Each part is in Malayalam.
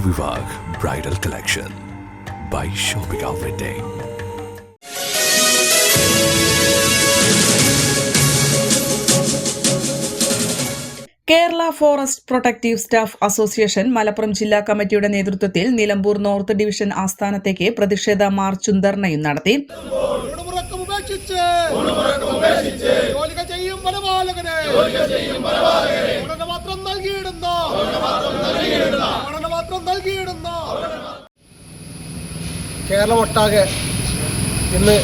bridal collection by Shobika Wedding. Kerala forest protective staff association Malappuram ജില്ലാ കമ്മിറ്റിയുടെ നേതൃത്വത്തിൽ നിലമ്പൂർ നോർത്ത് ഡിവിഷൻ ആസ്ഥാനത്തേക്ക് പ്രതിഷേധ മാർച്ചും ധർണയും നടത്തി. ജോലികൾ ചെയ്യും കേരളമൊട്ടാകെ ഇന്ന്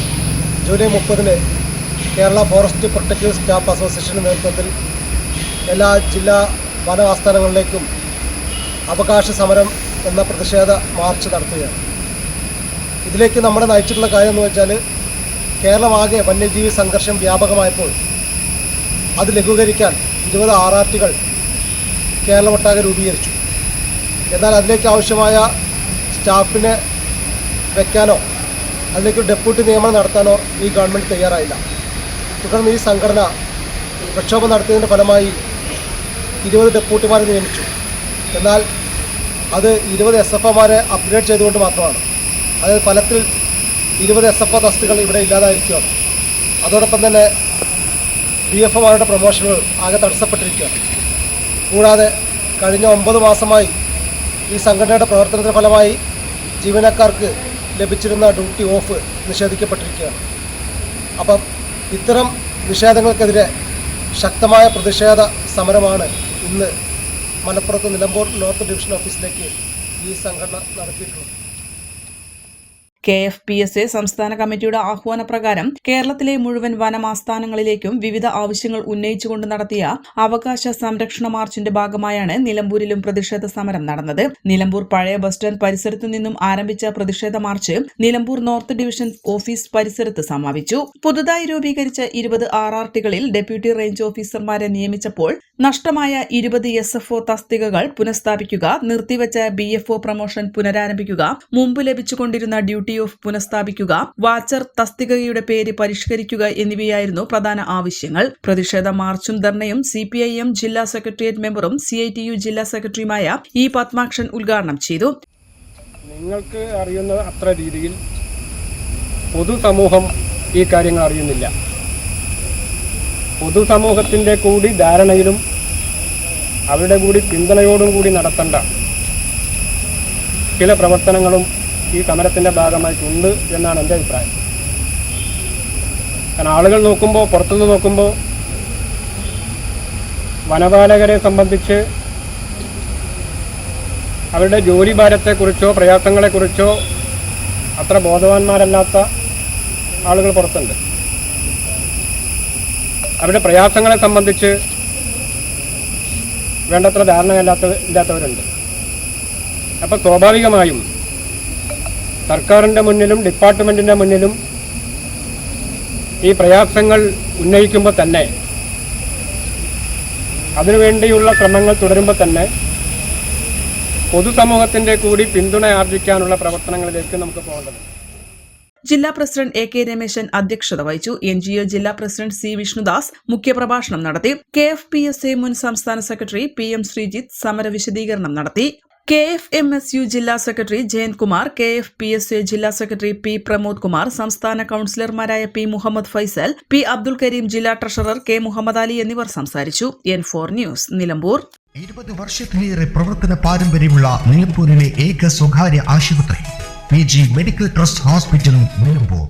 ജൂലൈ മുപ്പതിന് കേരള ഫോറസ്റ്റ് പ്രൊട്ടക്റ്റീവ് സ്റ്റാഫ് അസോസിയേഷന്റെ നേതൃത്വത്തിൽ എല്ലാ ജില്ലാ വന ആസ്ഥാനങ്ങളിലേക്കും അവകാശ സമരം എന്ന പ്രതിഷേധ മാർച്ച് നടത്തുകയാണ്. ഇതിലേക്ക് നമ്മളെ നയിച്ചിട്ടുള്ള കാര്യം എന്ന് വെച്ചാൽ കേരളമാകെ വന്യജീവി സംഘർഷം വ്യാപകമായപ്പോൾ അത് ലഘൂകരിക്കാൻ ഇരുപത് ആറാറ്റുകൾ കേരളമൊട്ടാകെ രൂപീകരിച്ചു. എന്നാൽ അതിലേക്ക് ആവശ്യമായ സ്റ്റാഫിനെ വെക്കാനോ അല്ലെങ്കിൽ ഡെപ്യൂട്ടി നിയമനം നടത്താനോ ഈ ഗവൺമെന്റ് തയ്യാറായില്ല. തുടർന്ന് ഈ സംഘടന പ്രക്ഷോഭം നടത്തിയതിന്റെ ഫലമായി ഇരുപത് ഡെപ്യൂട്ടിമാരെ നിയമിച്ചു. എന്നാൽ അത് ഇരുപത് എസ് എഫ് ഒമാരെ അപ്ഗ്രേഡ് ചെയ്തുകൊണ്ട് മാത്രമാണ്. അതായത് ഫലത്തിൽ ഇരുപത് എസ് എഫ് ഒ തസ്തികൾ ഇവിടെ ഇല്ലാതായിരിക്കുകയാണ്. അതോടൊപ്പം തന്നെ ബി എഫ് ഒമാരുടെ പ്രൊമോഷനുകൾ ആകെ തടസ്സപ്പെട്ടിരിക്കുകയാണ്. കൂടാതെ കഴിഞ്ഞ ഒമ്പത് മാസമായി ഈ സംഘടനയുടെ പ്രവർത്തനത്തിന്റെ ഫലമായി ജീവനക്കാർക്ക് ലഭിച്ചിരുന്ന ഡ്യൂട്ടി ഓഫ് നിഷേധിക്കപ്പെട്ടിരിക്കുകയാണ്. അപ്പം ഇത്തരം നിഷേധങ്ങൾക്കെതിരെ ശക്തമായ പ്രതിഷേധ സമരമാണ് ഇന്ന് മലപ്പുറത്ത് നിലമ്പൂർ നോർത്ത് ഡിവിഷൻ ഓഫീസിലേക്ക് ഈ സംഘടന നടത്തിയിട്ടുള്ളത്. K F P S A സംസ്ഥാന കമ്മിറ്റിയുടെ ആഹ്വാനപ്രകാരം കേരളത്തിലെ മുഴുവൻ വനമാസ്ഥാനങ്ങളിലേക്കും വിവിധ ആവശ്യങ്ങൾ ഉന്നയിച്ചുകൊണ്ട് നടത്തിയ അവകാശ സംരക്ഷണ മാർച്ചിന്റെ ഭാഗമായാണ് നിലമ്പൂരിലും പ്രതിഷേധ സമരം നടന്നത്. നിലമ്പൂർ പഴയ ബസ് സ്റ്റാൻഡ് പരിസരത്തു നിന്നും ആരംഭിച്ച പ്രതിഷേധ march Nilambur north division office പരിസരത്ത് സമാപിച്ചു. പുതുതായി രൂപീകരിച്ച ഇരുപത് ആർ ആർ ടികളിൽ ഡെപ്യൂട്ടി റേഞ്ച് ഓഫീസർമാരെ നിയമിച്ചപ്പോൾ നഷ്ടമായ ഇരുപത് എസ് എഫ് ഒ തസ്തികകൾ പുനഃസ്ഥാപിക്കുക നിർത്തിവച്ച ബി എഫ് ഒ പ്രൊമോഷൻ പുനരാരംഭിക്കുക മുമ്പ് ലഭിച്ചുകൊണ്ടിരുന്ന ഡ്യൂട്ടി ഓഫ് പുനഃസ്ഥാപിക്കുക വാച്ചർ തസ്തികയുടെ പേര് പരിഷ്കരിക്കുക എന്നിവയായിരുന്നു പ്രധാന ആവശ്യങ്ങൾ. പ്രതിഷേധ മാർച്ചും ധർണയും സി പി ഐ എം ജില്ലാ സെക്രട്ടേറിയറ്റ് മെമ്പറും സി ഐ ടി യു ജില്ലാ സെക്രട്ടറിയുമായ ഇ പത്മാക്ഷൻ ഉദ്ഘാടനം ചെയ്തു. നിങ്ങൾക്ക് അറിയുന്ന അത്ര രീതിയിൽ പൊതുസമൂഹം ഈ കാര്യങ്ങൾ അറിയുന്നില്ല. പൊതുസമൂഹത്തിന്റെ കൂടി ധാരണയിലും അവരുടെ കൂടി പിന്തുണയോടും കൂടി നടത്തേണ്ട ചില പ്രവർത്തനങ്ങളും ഈ സമരത്തിന്റെ ഭാഗമായിട്ടുണ്ട് എന്നാണ് എന്റെ അഭിപ്രായം. കാരണം ആളുകൾ നോക്കുമ്പോൾ പുറത്തുനിന്ന് നോക്കുമ്പോൾ വനപാലകരെ സംബന്ധിച്ച് അവരുടെ ജോലി ഭാരത്തെക്കുറിച്ചോ പ്രയാസങ്ങളെക്കുറിച്ചോ അത്ര ബോധവാന്മാരല്ലാത്ത ആളുകൾ പുറത്തുണ്ട്. അവരുടെ പ്രയാസങ്ങളെ സംബന്ധിച്ച് വേണ്ടത്ര ധാരണയില്ലാത്ത ഇല്ലാത്തവരുണ്ട്. അപ്പോൾ സ്വാഭാവികമായും സർക്കാരിന്റെ മുന്നിലും ഡിപ്പാർട്ട്മെന്റിന്റെ മുന്നിലും ഈ പ്രയാസങ്ങൾ ഉന്നയിക്കുമ്പോൾ തന്നെ അതിനുവേണ്ടിയുള്ള ശ്രമങ്ങൾ തുടരുമ്പോൾ തന്നെ പൊതുസമൂഹത്തിന്റെ കൂടി പിന്തുണ ആർജിക്കാനുള്ള പ്രവർത്തനങ്ങളിലേക്ക് നമുക്ക് പോകേണ്ടത് ജില്ലാ പ്രസിഡന്റ് എ കെ രമേശൻ അധ്യക്ഷത വഹിച്ചു. എൻ ജി ഒ ജില്ലാ പ്രസിഡന്റ് സി വിഷ്ണുദാസ് മുഖ്യപ്രഭാഷണം നടത്തി. K F P S A മുൻ സംസ്ഥാന സെക്രട്ടറി പി എം ശ്രീജിത്ത് സമര വിശദീകരണം നടത്തി. K F M S U ജില്ലാ secretary Jayanthkumar K F P S A ജില്ലാ സെക്രട്ടറി പി പ്രമോദ് കുമാർ സംസ്ഥാന കൌൺസിലർമാരായ പി മുഹമ്മദ് ഫൈസൽ പി അബ്ദുൽ കരീം ജില്ലാ ട്രഷറർ കെ മുഹമ്മദ് അലി എന്നിവർ സംസാരിച്ചു. N four news Nilambur. ഇരുപത് വർഷത്തിലേറെ പ്രവർത്തന പാരമ്പര്യമുള്ള നിലമ്പൂരിലെ ഏക സ്വകാര്യ ആശുപത്രി P G medical trust hospital Nilambur.